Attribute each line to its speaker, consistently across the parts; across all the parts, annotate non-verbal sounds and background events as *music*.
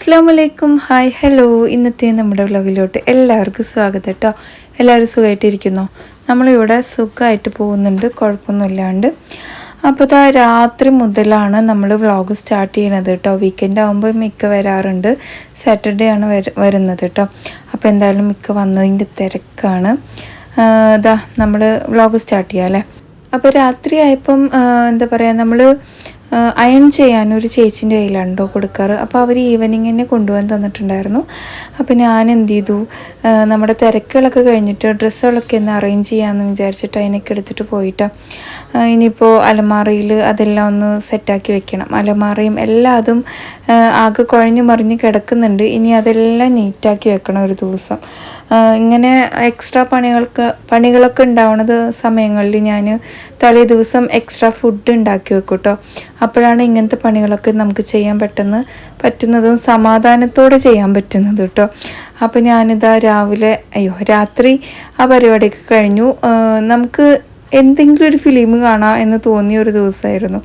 Speaker 1: അസ്സാം വലൈക്കും hi hello ഇന്നത്തെ നമ്മുടെ വ്ലോഗിലോട്ട് എല്ലാവർക്കും സ്വാഗതം കേട്ടോ എല്ലാവരും സുഖമായിട്ടിരിക്കുന്നു നമ്മളിവിടെ സുഖമായിട്ട് പോകുന്നുണ്ട്. കുഴപ്പമൊന്നുമില്ലാണ്ട്. അപ്പോൾ ഇതാ രാത്രി മുതലാണ് നമ്മൾ വ്ളോഗ് സ്റ്റാർട്ട് ചെയ്യണത് കേട്ടോ വീക്കെൻഡ് ആകുമ്പോൾ മിക്ക വരാറുണ്ട്. സാറ്റർഡേ ആണ് വര- വരുന്നത് കേട്ടോ അപ്പോൾ എന്തായാലും മിക്ക വന്നതിന്റെ തിരക്കാണ്. ഇതാ നമ്മൾ വ്ളോഗ് സ്റ്റാർട്ട് ചെയ്യാം അല്ലേ? അപ്പോൾ രാത്രി ആയപ്പം എന്താ പറയുക നമ്മൾ അയൺ ചെയ്യാൻ ഒരു ചേച്ചിന്റെ കയ്യിലാണ്ടോ കൊടുക്കാറ്. അപ്പോൾ അവർ ഈവനിങ് തന്നെ കൊണ്ടുപോകാൻ തന്നിട്ടുണ്ടായിരുന്നു. അപ്പോൾ ഞാൻ എന്ത് ചെയ്തു? നമ്മുടെ തിരക്കുകളൊക്കെ കഴിഞ്ഞിട്ട് ഡ്രസ്സുകളൊക്കെ ഒന്ന് അറേഞ്ച് ചെയ്യാമെന്ന് വിചാരിച്ചിട്ട് അതിനൊക്കെ എടുത്തിട്ട് പോയിട്ട്. ആ, ഇനിയിപ്പോൾ അലമാറയിൽ അതെല്ലാം ഒന്ന് സെറ്റാക്കി വെക്കണം. അലമാറയും എല്ലാം അതും ആകെ കുഴഞ്ഞു മറിഞ്ഞ് കിടക്കുന്നുണ്ട്. ഇനി അതെല്ലാം നീറ്റാക്കി വെക്കണം ഒരു ദിവസം. ഇങ്ങനെ എക്സ്ട്രാ പണികൾക്ക് പണികളൊക്കെ ഉണ്ടാവുന്നത് സമയങ്ങളിൽ ഞാൻ തലേ ദിവസം എക്സ്ട്രാ ഫുഡ് ഉണ്ടാക്കി വെക്കും കേട്ടോ അപ്പോഴാണ് ഇങ്ങനത്തെ പണികളൊക്കെ നമുക്ക് ചെയ്യാൻ പെട്ടെന്ന് പറ്റുന്നതും സമാധാനത്തോടെ ചെയ്യാൻ പറ്റുന്നത് കേട്ടോ അപ്പോൾ ഞാനിതാ രാവിലെ അയ്യോ രാത്രി ആ പരിപാടിയൊക്കെ കഴിഞ്ഞു. നമുക്ക് എന്തെങ്കിലും ഒരു ഫിലിം കാണാം എന്ന് തോന്നിയ ഒരു ദിവസമായിരുന്നു.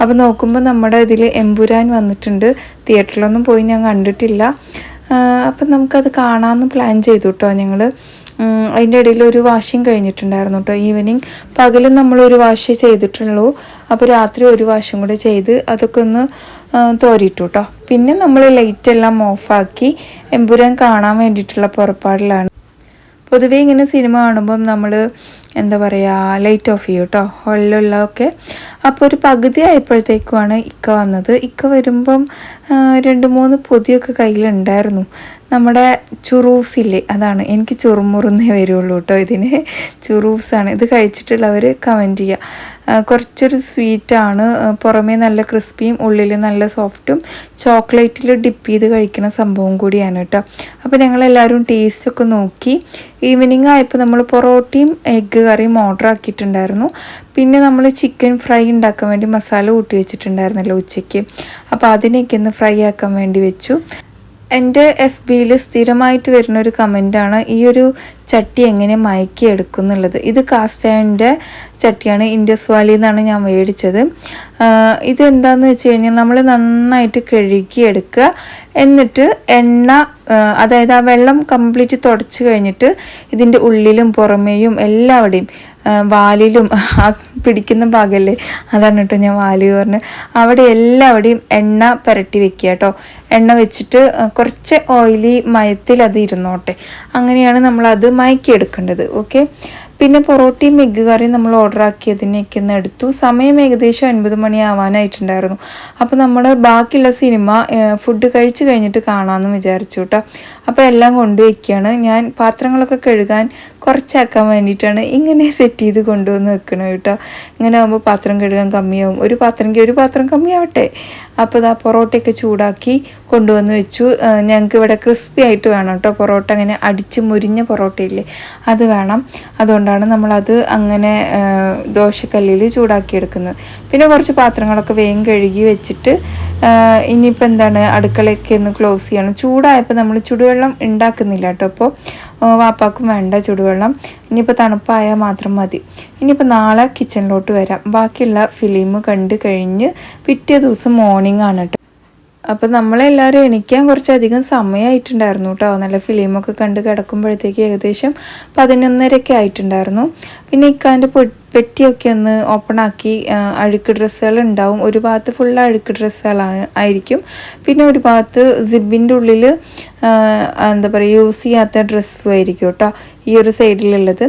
Speaker 1: അപ്പോൾ നോക്കുമ്പോൾ നമ്മുടെ ഇതിൽ എമ്പുരാൻ വന്നിട്ടുണ്ട്. തിയേറ്ററിലൊന്നും പോയി ഞാൻ കണ്ടിട്ടില്ല. അപ്പം നമുക്കത് കാണാമെന്ന് പ്ലാൻ ചെയ്തു കേട്ടോ ഞങ്ങൾ അതിന്റെ ഇടയിൽ ഒരു വാഷിങ് കഴിഞ്ഞിട്ടുണ്ടായിരുന്നു കേട്ടോ ഈവനിങ് പകലും നമ്മളൊരു വാഷ് ചെയ്തിട്ടുള്ളൂ. അപ്പോൾ രാത്രി ഒരു വാഷും കൂടെ ചെയ്ത് അതൊക്കെ ഒന്ന് തോരിയിട്ടു കേട്ടോ പിന്നെ നമ്മൾ ലൈറ്റെല്ലാം ഓഫാക്കി എമ്പുരാൻ കാണാൻ വേണ്ടിയിട്ടുള്ള പുറപ്പാടിലാണ്. പൊതുവേ ഇങ്ങനെ സിനിമ കാണുമ്പം നമ്മൾ എന്താ പറയുക ലൈറ്റ് ഓഫ് ചെയ്യും കേട്ടോ ഹോളിലുള്ളതൊക്കെ അപ്പോൾ ഒരു പകുതി ആയപ്പോഴത്തേക്കുമാണ് ഇക്ക വന്നത്. ഇക്ക വരുമ്പം രണ്ട് മൂന്ന് പൊതിയൊക്കെ കയ്യിലുണ്ടായിരുന്നു. നമ്മുടെ ചുറൂസില്ലേ അതാണ്. എനിക്ക് ചുറുമുറുന്നേ വരുള്ളൂ കേട്ടോ ഇതിന്. ചുറൂസാണ്. ഇത് കഴിച്ചിട്ടുള്ളവർ കമന്റ് ചെയ്യുക. കുറച്ചൊരു സ്വീറ്റാണ് പുറമേ നല്ല ക്രിസ്പിയും ഉള്ളിൽ നല്ല സോഫ്റ്റും ചോക്ലേറ്റിൽ ഡിപ്പ് ചെയ്ത് കഴിക്കുന്ന സംഭവം കൂടിയാണ് കേട്ടോ. അപ്പോൾ ഞങ്ങളെല്ലാവരും ടേസ്റ്റൊക്കെ നോക്കി. ഈവനിങ് ആയപ്പോൾ നമ്മൾ പൊറോട്ടയും എഗ്ഗ് കറിയും ഓർഡർ ആക്കിയിട്ടുണ്ടായിരുന്നു. പിന്നെ നമ്മൾ ചിക്കൻ ഫ്രൈ ഉണ്ടാക്കാൻ വേണ്ടി മസാല കൂട്ടി വെച്ചിട്ടുണ്ടായിരുന്നല്ലോ ഉച്ചയ്ക്ക്. അപ്പോൾ അതിനൊക്കെ ഒന്ന് ഫ്രൈ ആക്കാൻ വേണ്ടി വെച്ചു. എന്റെ എഫ് ബിയിൽ സ്ഥിരമായിട്ട് വരുന്ന ഒരു കമന്റാണ് ഈ ഒരു ചട്ടി എങ്ങനെ മയക്കി എടുക്കും എന്നുള്ളത് ഇത് കാസ്റ്റേണിന്റെ ചട്ടിയാണ് ഇൻഡസ് വാലി എന്നാണ് ഞാൻ മേടിച്ചത്. ആഹ് ഇത് എന്താണെന്ന് വെച്ച് കഴിഞ്ഞാൽ നമ്മൾ നന്നായിട്ട് കഴുകിയെടുക്കുക. എന്നിട്ട് എണ്ണ അതായത് ആ വെള്ളം കംപ്ലീറ്റ് തുടച്ച് കഴിഞ്ഞിട്ട് ഇതിന്റെ ഉള്ളിലും പുറമേയും എല്ലാവിടെയും വാലിലും ആ പിടിക്കുന്ന ഭാഗമല്ലേ അതാണ് കേട്ടോ ഞാൻ വാൽ പറഞ്ഞ്. അവിടെ എല്ലാവിടെയും എണ്ണ പുരട്ടി വെക്കുക കേട്ടോ. എണ്ണ വെച്ചിട്ട് കുറച്ച് ഓയിലി മയത്തിൽ അത് ഇരുന്നോട്ടെ. അങ്ങനെയാണ് നമ്മൾ നമ്മളത് മയക്കിയെടുക്കേണ്ടത്. ഓക്കെ പിന്നെ പൊറോട്ടയും എഗ്ഗ് കറിയും നമ്മൾ ഓർഡർ ആക്കിയതിനൊക്കെ ഒന്ന് എടുത്തു. സമയം ഏകദേശം ഒൻപത് മണി ആവാനായിട്ടുണ്ടായിരുന്നു അപ്പോൾ നമ്മൾ ബാക്കിയുള്ള സിനിമ ഫുഡ് കഴിച്ച് കഴിഞ്ഞിട്ട് കാണാമെന്ന് വിചാരിച്ചു കേട്ടോ അപ്പോൾ എല്ലാം കൊണ്ടുവയ്ക്കുകയാണ് ഞാൻ പാത്രങ്ങളൊക്കെ കഴുകാൻ കുറച്ചാക്കാൻ വേണ്ടിയിട്ടാണ് ഇങ്ങനെ *laughs* സെറ്റ് ചെയ്ത് കൊണ്ടുവന്ന് വെക്കണത് കേട്ടോ ഇങ്ങനെ ആകുമ്പോൾ പാത്രം കഴുകാൻ കമ്മിയാവും. ഒരു പാത്രമെങ്കിൽ ഒരു പാത്രം കമ്മിയാവട്ടെ. അപ്പോൾ ഇതാ പൊറോട്ടയൊക്കെ ചൂടാക്കി കൊണ്ടുവന്ന് വെച്ചു. ഞങ്ങൾക്ക് ഇവിടെ ക്രിസ്പി ആയിട്ട് വേണം കേട്ടോ പൊറോട്ട അങ്ങനെ അടിച്ച് മുരിഞ്ഞ പൊറോട്ടയില്ലേ അത് വേണം. അതുകൊണ്ടാണ് നമ്മളത് അങ്ങനെ ദോശക്കല്ലിൽ ചൂടാക്കിയെടുക്കുന്നത്. പിന്നെ കുറച്ച് പാത്രങ്ങളൊക്കെ വേഗം കഴുകി വെച്ചിട്ട് ഇനിയിപ്പോൾ എന്താണ് അടുക്കളയൊക്കെ ഒന്ന് ക്ലോസ് ചെയ്യണം. ചൂടായപ്പോൾ നമ്മൾ ചുടുവെള്ളം ഉണ്ടാക്കുന്നില്ല കേട്ടോ. അപ്പോൾ വാപ്പാക്കും വേണ്ട ചുടുവെള്ളം. ഇനിയിപ്പോൾ തണുപ്പായാൽ മാത്രം മതി. ഇനിയിപ്പോൾ നാളെ കിച്ചണിലോട്ട് വരാം. ബാക്കിയുള്ള ഫിലിം കണ്ട് കഴിഞ്ഞ് പിറ്റേ ദിവസം മോർണിംഗ് ആണ് കേട്ടോ. അപ്പോൾ നമ്മളെല്ലാവരും എണിക്കാൻ കുറച്ചധികം സമയമായിട്ടുണ്ടായിരുന്നു കേട്ടോ. നല്ല ഫിലിമൊക്കെ കണ്ട് കിടക്കുമ്പോഴത്തേക്ക് ഏകദേശം പതിനൊന്നരയൊക്കെ ആയിട്ടുണ്ടായിരുന്നു. പിന്നെ ഇക്കാന്റെ പെട്ടിയൊക്കെ ഒന്ന് ഓപ്പൺ ആക്കി അഴുക്ക് ഡ്രസ്സുകൾ ഉണ്ടാവും. ഒരു ഭാഗത്ത് ഫുൾ അഴുക്ക് ഡ്രസ്സുകളാണ് ആയിരിക്കും. പിന്നെ ഒരു ഭാഗത്ത് സിബിന്റെ ഉള്ളിൽ എന്താ പറയുക യൂസ് ചെയ്യാത്ത ഡ്രസ്സും ആയിരിക്കും കേട്ടോ ഈ ഒരു സൈഡിലുള്ളത്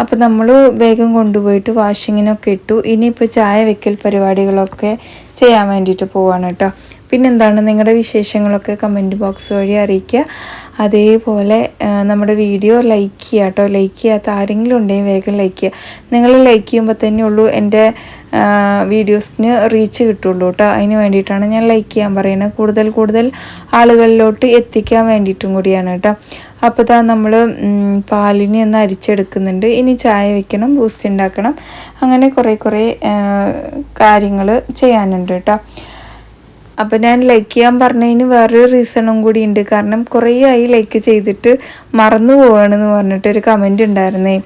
Speaker 1: അപ്പോൾ നമ്മൾ വേഗം കൊണ്ടുപോയിട്ട് വാഷിങ്ങിനൊക്കെ ഇട്ടു. ഇനിയിപ്പോൾ ചായ വെക്കൽ പരിപാടികളൊക്കെ ചെയ്യാൻ വേണ്ടിയിട്ട് പോവാണ് കേട്ടോ. പിന്നെന്താണ് നിങ്ങളുടെ വിശേഷങ്ങളൊക്കെ കമന്റ് ബോക്സ് വഴി അറിയിക്കുക. അതേപോലെ നമ്മുടെ വീഡിയോ ലൈക്ക് ചെയ്യുക കേട്ടോ ലൈക്ക് ചെയ്യാത്ത ആരെങ്കിലും ഉണ്ടെങ്കിൽ വേഗം ലൈക്ക് ചെയ്യുക. നിങ്ങൾ ലൈക്ക് ചെയ്യുമ്പോൾ തന്നെ ഉള്ളൂ എന്റെ വീഡിയോസിന് റീച്ച് കിട്ടുള്ളൂ കേട്ടോ അതിന് വേണ്ടിയിട്ടാണ് ഞാൻ ലൈക്ക് ചെയ്യാൻ പറയുന്നത്. കൂടുതൽ കൂടുതൽ ആളുകളിലോട്ട് എത്തിക്കാൻ വേണ്ടിയിട്ടും കൂടിയാണ് കേട്ടോ അപ്പോൾ ഇതാ നമ്മൾ പാലിനെ ഒന്ന് അരിച്ചെടുക്കുന്നുണ്ട്. ഇനി ചായ വെക്കണം ബൂസ്റ്റ് ഉണ്ടാക്കണം. അങ്ങനെ കുറേ കുറേ കാര്യങ്ങൾ ചെയ്യാനുണ്ട് കേട്ടോ അപ്പോൾ ഞാൻ ലൈക്ക് ചെയ്യാൻ പറഞ്ഞതിന് വേറൊരു റീസണും കൂടി ഉണ്ട്. കാരണം കുറേ ആയി ലൈക്ക് ചെയ്തിട്ട് മറന്നു പോവാണെന്ന് പറഞ്ഞിട്ട് ഒരു കമന്റ് ഉണ്ടായിരുന്നേ.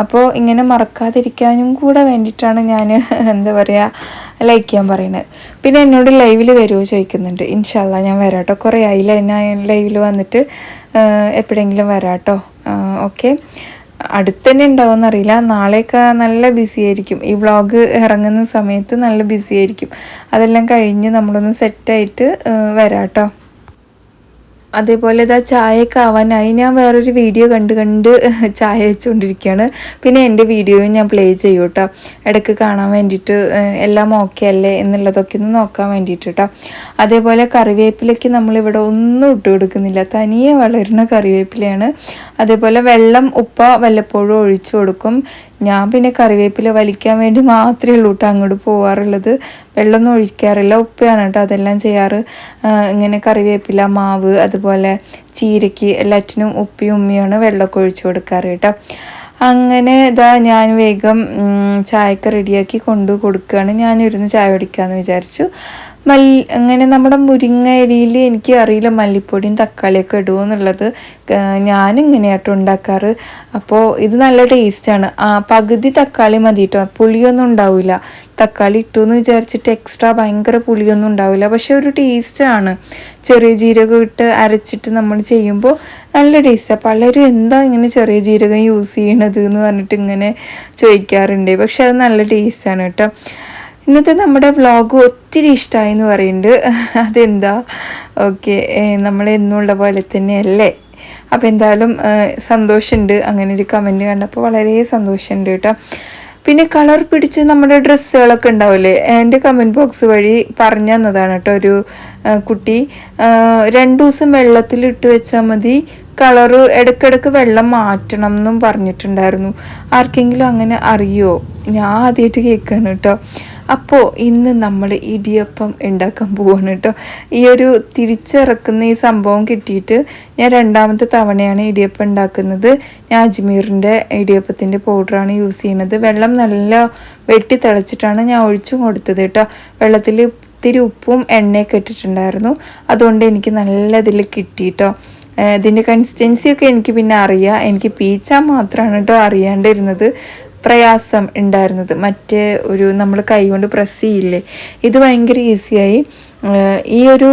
Speaker 1: അപ്പോൾ ഇങ്ങനെ മറക്കാതിരിക്കാനും കൂടെ വേണ്ടിയിട്ടാണ് ഞാൻ *laughs* എന്താ പറയുക ലൈക്ക് ചെയ്യാൻ പറയുന്നത് പിന്നെ എന്നോട് ലൈവിൽ വരുമോ ചോദിക്കുന്നുണ്ട്. ഇൻഷാല്ല ഞാൻ വരാട്ടോ. കുറേ ആയില്ല? ഞാൻ ലൈവിൽ വന്നിട്ട് എപ്പോഴെങ്കിലും വരാട്ടോ. ഓക്കെ അടുത്ത് തന്നെ ഉണ്ടാവുമെന്ന് അറിയില്ല. നാളെയൊക്കെ നല്ല ബിസി ആയിരിക്കും. ഈ വ്ളോഗ് ഇറങ്ങുന്ന സമയത്ത് നല്ല ബിസി ആയിരിക്കും. അതെല്ലാം കഴിഞ്ഞ് നമ്മളൊന്ന് സെറ്റായിട്ട് വരാം കേട്ടോ അതേപോലെ ഇതാ ചായയൊക്കെ ആവാനായി ഞാൻ വേറൊരു വീഡിയോ കണ്ട് കണ്ട് *laughs* ചായ വെച്ചുകൊണ്ടിരിക്കുകയാണ് പിന്നെ എന്റെ വീഡിയോയും ഞാൻ പ്ലേ ചെയ്യും കേട്ടോ ഇടയ്ക്ക് കാണാൻ വേണ്ടിയിട്ട് എല്ലാം ഓക്കെ അല്ലേ എന്നുള്ളതൊക്കെ ഒന്ന് നോക്കാൻ വേണ്ടിയിട്ട് കേട്ടോ അതേപോലെ കറിവേപ്പിലയ്ക്ക് നമ്മളിവിടെ ഒന്നും ഇട്ട് കൊടുക്കുന്നില്ല. തനിയെ വളരുന്ന കറിവേപ്പിലയാണ്. അതേപോലെ വെള്ളം ഉപ്പ വല്ലപ്പോഴും ഒഴിച്ചു കൊടുക്കും. ഞാൻ പിന്നെ കറിവേപ്പില വലിക്കാൻ വേണ്ടി മാത്രമേ ഉള്ളൂ കേട്ടോ അങ്ങോട്ട് പോകാറുള്ളത് വെള്ളമൊന്നും ഒഴിക്കാറില്ല. ഉപ്പയാണ് കേട്ടോ അതെല്ലാം ചെയ്യാറ്. ഇങ്ങനെ കറിവേപ്പില മാവ് അതുപോലെ ചീരയ്ക്ക് എല്ലാറ്റിനും ഉപ്പിയും ഉമ്മിയാണ് വെള്ളമൊക്കെ ഒഴിച്ചു കൊടുക്കാറ് കേട്ടോ അങ്ങനെ ഇതാ ഞാൻ വേഗം ചായക്ക് റെഡിയാക്കി കൊണ്ടു കൊടുക്കുകയാണ് ഞാനിരുന്ന് ചായ കുടിക്കാമെന്ന് വിചാരിച്ചു. മല്ലി അങ്ങനെ നമ്മുടെ മുരിങ്ങ ഇലയിൽ എനിക്ക് അറിയില്ല മല്ലിപ്പൊടിയും തക്കാളിയൊക്കെ ഇടുമോ എന്നുള്ളത്. ഞാനിങ്ങനെയാട്ടോ ഉണ്ടാക്കാറ്. അപ്പോൾ ഇത് നല്ല ടേസ്റ്റാണ്. ആ പകുതി തക്കാളി മതി കേട്ടോ പുളിയൊന്നും ഉണ്ടാവില്ല തക്കാളി ഇട്ടു എന്ന് വിചാരിച്ചിട്ട് എക്സ്ട്രാ ഭയങ്കര പുളിയൊന്നും ഉണ്ടാവില്ല പക്ഷെ ഒരു ടേസ്റ്റാണ്. ചെറിയ ജീരകം ഇട്ട് അരച്ചിട്ട് നമ്മൾ ചെയ്യുമ്പോൾ നല്ല ടേസ്റ്റാണ് പലരും എന്താ ഇങ്ങനെ ചെറിയ ജീരകം യൂസ് ചെയ്യണത് എന്ന് പറഞ്ഞിട്ട് ഇങ്ങനെ ചോദിക്കാറുണ്ട്. പക്ഷെ അത് നല്ല ടേസ്റ്റാണ് കേട്ടോ. ഇന്നത്തെ നമ്മുടെ വ്ലോഗ് ഒത്തിരി ഇഷ്ടമായി എന്ന് പറയുന്നുണ്ട് അതെന്താ? ഓക്കെ നമ്മൾ എന്നുള്ള പോലെ തന്നെയല്ലേ? അപ്പോൾ എന്തായാലും സന്തോഷമുണ്ട് അങ്ങനെ ഒരു കമന്റ് കണ്ടപ്പോൾ വളരെ സന്തോഷമുണ്ട് കേട്ടോ. പിന്നെ കളർ പിടിച്ച് നമ്മുടെ ഡ്രസ്സുകളൊക്കെ ഉണ്ടാവില്ലേ എന്റെ കമന്റ് ബോക്സ് വഴി പറഞ്ഞു തന്നതാണ് കേട്ടോ ഒരു കുട്ടി. രണ്ട് ദിവസം വെള്ളത്തിൽ ഇട്ട് വെച്ചാൽ മതി. കളറ് ഇടയ്ക്കിടയ്ക്ക് വെള്ളം മാറ്റണം എന്നും പറഞ്ഞിട്ടുണ്ടായിരുന്നു. ആർക്കെങ്കിലും അങ്ങനെ അറിയോ? ഞാൻ ആദ്യമായിട്ട് കേൾക്കുകയാണ് കേട്ടോ. അപ്പോൾ ഇന്ന് നമ്മൾ ഇടിയപ്പം ഉണ്ടാക്കാൻ പോവാണ് കേട്ടോ ഈ ഒരു തിരിച്ചിറക്കുന്ന ഈ സംഭവം കിട്ടിയിട്ട് ഞാൻ രണ്ടാമത്തെ തവണയാണ് ഇടിയപ്പം ഉണ്ടാക്കുന്നത്. ഞാൻ അജ്മീറിന്റെ ഇടിയപ്പത്തിന്റെ പൗഡറാണ് യൂസ് ചെയ്യുന്നത് വെള്ളം നല്ല വെട്ടി തിളച്ചിട്ടാണ് ഞാൻ ഒഴിച്ചു കൊടുത്തത് കേട്ടോ വെള്ളത്തിൽ ഇത്തിരി ഉപ്പും എണ്ണയൊക്കെ ഇട്ടിട്ടുണ്ടായിരുന്നു. അതുകൊണ്ട് എനിക്ക് നല്ല ഇതിൽ കിട്ടി കേട്ടോ ഇതിന്റെ കൺസിസ്റ്റൻസിയൊക്കെ എനിക്ക് പിന്നെ അറിയാം. എനിക്ക് പീച്ച മാത്രമാണ് കേട്ടോ അറിയാണ്ടിരുന്നത്. പ്രയാസം ഉണ്ടായിരുന്നത്. മറ്റേ ഒരു നമ്മൾ കൈകൊണ്ട് പ്രസ് ചെയ്യില്ലേ? ഇത് ഭയങ്കര ഈസിയായി ഈ ഒരു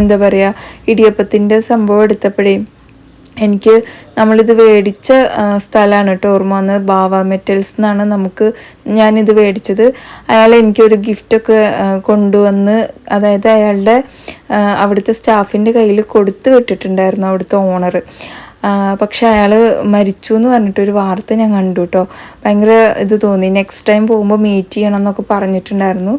Speaker 1: എന്താ പറയുക ഇടിയപ്പത്തിന്റെ സംഭവം എടുത്തപ്പോഴേ എനിക്ക് നമ്മളിത് മേടിച്ച സ്ഥലമാണ് കേട്ടോ ഓർമ്മ വന്നത്. ബാവ മെറ്റൽസ് എന്നാണ് നമുക്ക് ഞാനിത് മേടിച്ചത് അയാൾ എനിക്കൊരു ഗിഫ്റ്റൊക്കെ കൊണ്ടുവന്ന് അതായത് അയാളുടെ അവിടുത്തെ സ്റ്റാഫിന്റെ കയ്യിൽ കൊടുത്തു വിട്ടിട്ടുണ്ടായിരുന്നു അവിടുത്തെ ഓണർ പക്ഷെ അയാൾ മരിച്ചു എന്ന് പറഞ്ഞിട്ടൊരു വാർത്ത ഞാൻ കണ്ടു കേട്ടോ ഭയങ്കര ഇത് തോന്നി. നെക്സ്റ്റ് ടൈം പോകുമ്പോൾ മീറ്റ് ചെയ്യണം എന്നൊക്കെ പറഞ്ഞിട്ടുണ്ടായിരുന്നു.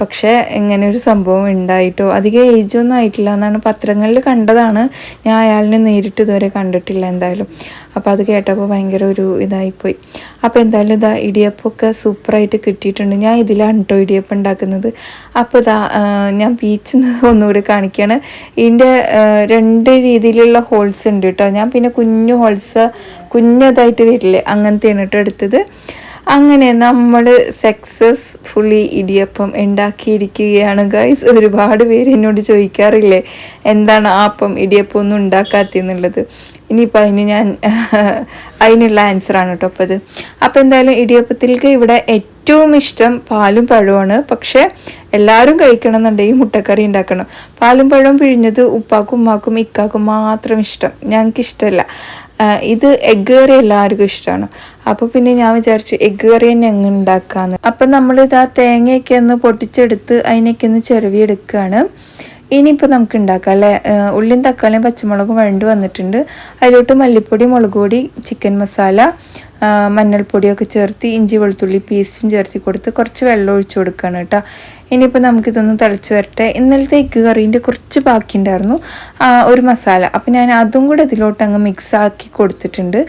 Speaker 1: പക്ഷേ ഇങ്ങനെ ഒരു സംഭവം ഉണ്ടായിട്ടോ അധികം ഏജൊന്നും ആയിട്ടില്ല എന്നാണ് പത്രങ്ങളിൽ കണ്ടതാണ്. ഞാൻ അയാളിനെ നേരിട്ട് ഇതുവരെ കണ്ടിട്ടില്ല എന്തായാലും. അപ്പോൾ അത് കേട്ടപ്പോൾ ഭയങ്കര ഒരു ഇതായിപ്പോയി. അപ്പോൾ എന്തായാലും ഇതാ ഇടിയപ്പമൊക്കെ സൂപ്പറായിട്ട് കിട്ടിയിട്ടുണ്ട്. ഞാൻ ഇതിലാണ് കേട്ടോ ഇടിയപ്പം ഉണ്ടാക്കുന്നത്. അപ്പോൾ ഇതാ ഞാൻ ബീച്ചിൽ ഒന്നുകൂടി കാണിക്കുകയാണ് ഇതിന്റെ രണ്ട് രീതിയിലുള്ള ഹോൾസ് ഉണ്ട് കേട്ടോ ഞാൻ പിന്നെ കുഞ്ഞു ഹോൾസ് കുഞ്ഞതായിട്ട് വരില്ലേ അങ്ങനത്തെയാണ് കേട്ടോ എടുത്തത്. അങ്ങനെ നമ്മൾ സക്സസ്ഫുള്ളി ഇടിയപ്പം ഉണ്ടാക്കിയിരിക്കുകയാണ് ഗൈസ് ഒരുപാട് പേര് എന്നോട് ചോദിക്കാറില്ലേ എന്താണ് ആപ്പം ഇടിയപ്പം ഒന്നും ഉണ്ടാക്കാത്തെന്നുള്ളത് ഇനിയിപ്പോൾ അതിന് ഞാൻ അതിനുള്ള ആൻസറാണ് കേട്ടോ അപ്പോൾ അത് അപ്പോൾ എന്തായാലും ഇടിയപ്പത്തിലേക്ക് ഇവിടെ ഏറ്റവും ഇഷ്ടം പാലും പഴമാണ് പക്ഷേ എല്ലാവരും കഴിക്കണം എന്നുണ്ടെങ്കിൽ മുട്ടക്കറി ഉണ്ടാക്കണം. പാലും പഴവും പിഴിഞ്ഞത് ഉപ്പാക്കും ഉമ്മാക്കും ഇക്കാക്കും മാത്രം ഇഷ്ടം. ഞങ്ങൾക്ക് ഇഷ്ടമല്ല ഇത് എഗ് കറി എല്ലാവർക്കും ഇഷ്ടമാണ് അപ്പോൾ പിന്നെ ഞാൻ വിചാരിച്ചു എഗ് കറി തന്നെ അങ്ങ് ഉണ്ടാക്കാമെന്ന് അപ്പം നമ്മളിത് ആ തേങ്ങയൊക്കെ ഒന്ന് പൊട്ടിച്ചെടുത്ത് അതിനൊക്കെ ഒന്ന് ചെറുവിയെടുക്കുകയാണ് ഇനിയിപ്പോൾ നമുക്ക് ഉണ്ടാക്കാം അല്ലേ? ഉള്ളിയും തക്കാളിയും പച്ചമുളകും വഴണ്ട് വന്നിട്ടുണ്ട്. അതിലോട്ട് മല്ലിപ്പൊടി മുളക് പൊടി ചിക്കൻ മസാല മഞ്ഞൾപ്പൊടിയൊക്കെ ചേർത്ത് ഇഞ്ചി വെളുത്തുള്ളി പേസ്റ്റും ചേർത്തി കൊടുത്ത് കുറച്ച് വെള്ളം ഒഴിച്ചു കൊടുക്കുകയാണ് കേട്ടോ. ഇനിയിപ്പോൾ നമുക്കിതൊന്ന് തിളച്ച് വരട്ടെ. ഇന്നലത്തെ എഗ്ഗ് കറീന്റെ കുറച്ച് ബാക്കിയുണ്ടായിരുന്നു ഒരു മസാല. അപ്പോൾ ഞാൻ അതും കൂടെ ഇതിലോട്ട് അങ്ങ് മിക്സ് ആക്കി കൊടുത്തിട്ടുണ്ട്.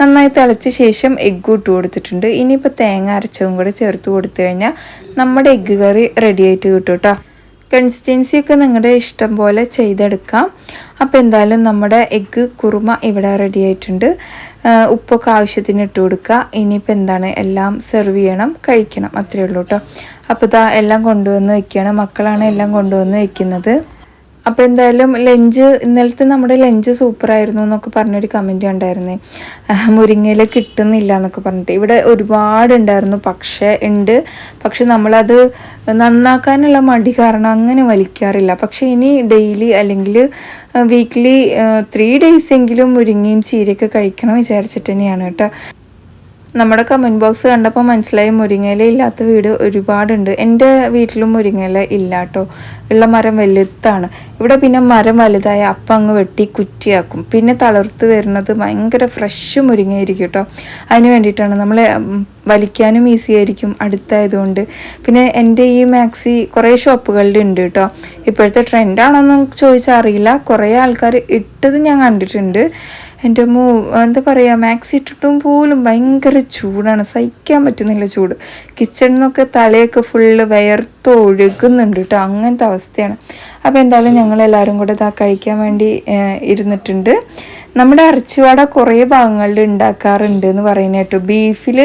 Speaker 1: നന്നായി തിളച്ച ശേഷം എഗ്ഗ് ഇട്ട് കൊടുത്തിട്ടുണ്ട്. ഇനിയിപ്പോൾ തേങ്ങ അരച്ചതും കൂടെ ചേർത്ത് കൊടുത്തു കഴിഞ്ഞാൽ നമ്മുടെ എഗ്ഗ് കറി റെഡി ആയിട്ട് കിട്ടും കേട്ടോ. കൺസിസ്റ്റൻസി ഒക്കെ നിങ്ങളുടെ ഇഷ്ടം പോലെ ചെയ്തെടുക്കാം. അപ്പോൾ എന്തായാലും നമ്മുടെ എഗ്ഗ് കുറുമ ഇവിടെ റെഡി ആയിട്ടുണ്ട്. ഉപ്പൊക്കെ ആവശ്യത്തിന് ഇട്ട് കൊടുക്കുക. ഇനിയിപ്പോൾ എന്താണ്? എല്ലാം സെർവ് ചെയ്യണം കഴിക്കണം. അത്രയേ ഉള്ളൂ കേട്ടോ അപ്പോൾ ഇതാ എല്ലാം കൊണ്ടുവന്ന് വയ്ക്കുകയാണ് മക്കളാണ് എല്ലാം കൊണ്ടുവന്ന് വെക്കുന്നത്. അപ്പോൾ എന്തായാലും ലഞ്ച് ഇന്നലത്തെ നമ്മുടെ ലഞ്ച് സൂപ്പറായിരുന്നു എന്നൊക്കെ പറഞ്ഞൊരു കമന്റ് ഉണ്ടായിരുന്നേ മുരിങ്ങയില കിട്ടുന്നില്ല എന്നൊക്കെ പറഞ്ഞിട്ട്. ഇവിടെ ഒരുപാട് ഉണ്ടായിരുന്നു പക്ഷേ ഉണ്ട്. പക്ഷെ നമ്മളത് നന്നാക്കാനുള്ള മടി കാരണം അങ്ങനെ വലിക്കാറില്ല. പക്ഷേ ഇനി ഡെയിലി അല്ലെങ്കിൽ വീക്ക്ലി ത്രീ ഡേയ്സ് എങ്കിലും മുരിങ്ങയും ചീരയൊക്കെ കഴിക്കണം വിചാരിച്ചിട്ട് തന്നെയാണ് കേട്ടോ. നമ്മുടെ കമന്റ് ബോക്സ് കണ്ടപ്പോൾ മനസ്സിലായി മുരിങ്ങയില ഇല്ലാത്ത വീട് ഒരുപാടുണ്ട്. എന്റെ വീട്ടിലും മുരിങ്ങയില ഇല്ല കേട്ടോ ഉള്ള മരം വലുത്താണ് ഇവിടെ പിന്നെ മരം വലുതായ അപ്പം അങ്ങ് വെട്ടി കുറ്റിയാക്കും. പിന്നെ തളർത്ത് വരുന്നത് ഭയങ്കര ഫ്രഷ് മുരിങ്ങയായിരിക്കും കേട്ടോ അതിന് വേണ്ടിയിട്ടാണ് നമ്മൾ വലിക്കാനും ഈസി ആയിരിക്കും അടുത്തായതുകൊണ്ട്. പിന്നെ എന്റെ ഈ മാക്സി കുറേ ഷോപ്പുകളിൽ ഉണ്ട് കേട്ടോ. ഇപ്പോഴത്തെ ട്രെൻഡാണോന്ന് ചോദിച്ചാൽ അറിയില്ല. കുറേ ആൾക്കാർ ഇട്ടത് ഞാൻ കണ്ടിട്ടുണ്ട്. എന്റെ മൂ എന്താ പറയുക മാക്സി ഇട്ടിട്ടും പോലും ഭയങ്കര ചൂടാണ്. സഹിക്കാൻ പറ്റുന്നില്ല ചൂട്. കിച്ചണിൽ നിന്നൊക്കെ തലയൊക്കെ ഫുള്ള് വിയർത്ത് ഒഴുകുന്നുണ്ട് കേട്ടോ. അങ്ങനത്തെ അവസ്ഥയാണ്. അപ്പോൾ എന്തായാലും ഞങ്ങളെല്ലാവരും കൂടെ ഇതാ കഴിക്കാൻ വേണ്ടി ഇരുന്നിട്ടുണ്ട്. നമ്മുടെ ഇറച്ചിവാട കുറേ ഭാഗങ്ങളിൽ ഉണ്ടാക്കാറുണ്ട് എന്ന് പറയുന്നത് കേട്ടോ. ബീഫിൽ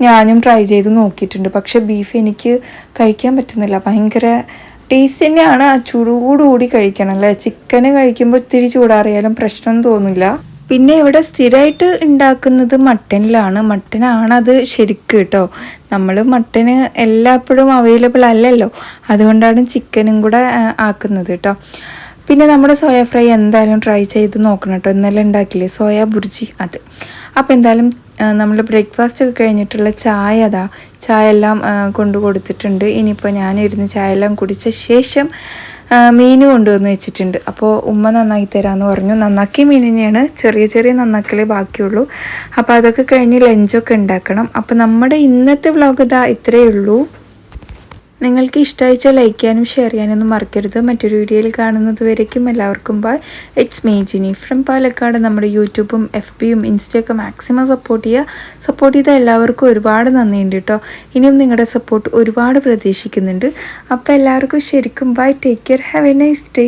Speaker 1: ഞാനും ട്രൈ ചെയ്ത് നോക്കിയിട്ടുണ്ട്. പക്ഷെ ബീഫ് എനിക്ക് കഴിക്കാൻ പറ്റുന്നില്ല. ഭയങ്കര ടേസ്റ്റ് തന്നെയാണ്. ആ ചൂടോടുകൂടി കഴിക്കണം അല്ലേ? ചിക്കന് കഴിക്കുമ്പോൾ ഇത്തിരി ചൂടാറിയാലും പ്രശ്നം തോന്നില്ല. പിന്നെ ഇവിടെ സ്ഥിരമായിട്ട് ഉണ്ടാക്കുന്നത് മട്ടനിലാണ്. മട്ടനാണത് ശരിക്കും കേട്ടോ. നമ്മൾ മട്ടന് എല്ലായ്പ്പോഴും അവൈലബിൾ അല്ലല്ലോ. അതുകൊണ്ടാണ് ചിക്കനും കൂടെ ആക്കുന്നത് കേട്ടോ. പിന്നെ നമ്മുടെ സോയ ഫ്രൈ എന്തായാലും ട്രൈ ചെയ്ത് നോക്കണം കേട്ടോ. ഇന്നലെ ഉണ്ടാക്കില്ലേ സോയ ബുർജി. അത്. അപ്പോൾ എന്തായാലും നമ്മൾ ബ്രേക്ക്ഫാസ്റ്റ് ഒക്കെ കഴിഞ്ഞിട്ടുള്ള ചായ അതാ. ചായ എല്ലാം കൊണ്ടു കൊടുത്തിട്ടുണ്ട്. ഇനിയിപ്പോൾ ഞാനിരുന്ന് ചായ എല്ലാം കുടിച്ച ശേഷം മീൻ കൊണ്ടുവന്ന് വെച്ചിട്ടുണ്ട്. അപ്പോൾ ഉമ്മ നന്നാക്കി തരാമെന്ന് പറഞ്ഞു. നന്നാക്കിയ മീനിനെയാണ് ചെറിയ ചെറിയ നന്നാക്കലേ ബാക്കിയുള്ളൂ. അപ്പോൾ അതൊക്കെ കഴിഞ്ഞ് ലഞ്ചൊക്കെ ഉണ്ടാക്കണം. അപ്പോൾ നമ്മുടെ ഇന്നത്തെ വ്ലോഗ് ഇതാ ഇത്രയേ ഉള്ളൂ. നിങ്ങൾക്ക് ഇഷ്ടമായിച്ചാൽ ലൈക്ക് ചെയ്യാനും ഷെയർ ചെയ്യാനൊന്നും മറക്കരുത്. മറ്റൊരു വീഡിയോയിൽ കാണുന്നത് വരയ്ക്കും എല്ലാവർക്കും bye it's me Jini from Palakkad നമ്മുടെ യൂട്യൂബും എഫ് ബിയും ഇൻസ്റ്റയൊക്കെ മാക്സിമം സപ്പോർട്ട് ചെയ്യുക. സപ്പോർട്ട് ചെയ്ത എല്ലാവർക്കും ഒരുപാട് നന്ദിയുണ്ട് കേട്ടോ ഇനിയും നിങ്ങളുടെ സപ്പോർട്ട് ഒരുപാട് പ്രതീക്ഷിക്കുന്നുണ്ട്. അപ്പോൾ എല്ലാവർക്കും ശരിക്കും bye take care have a nice day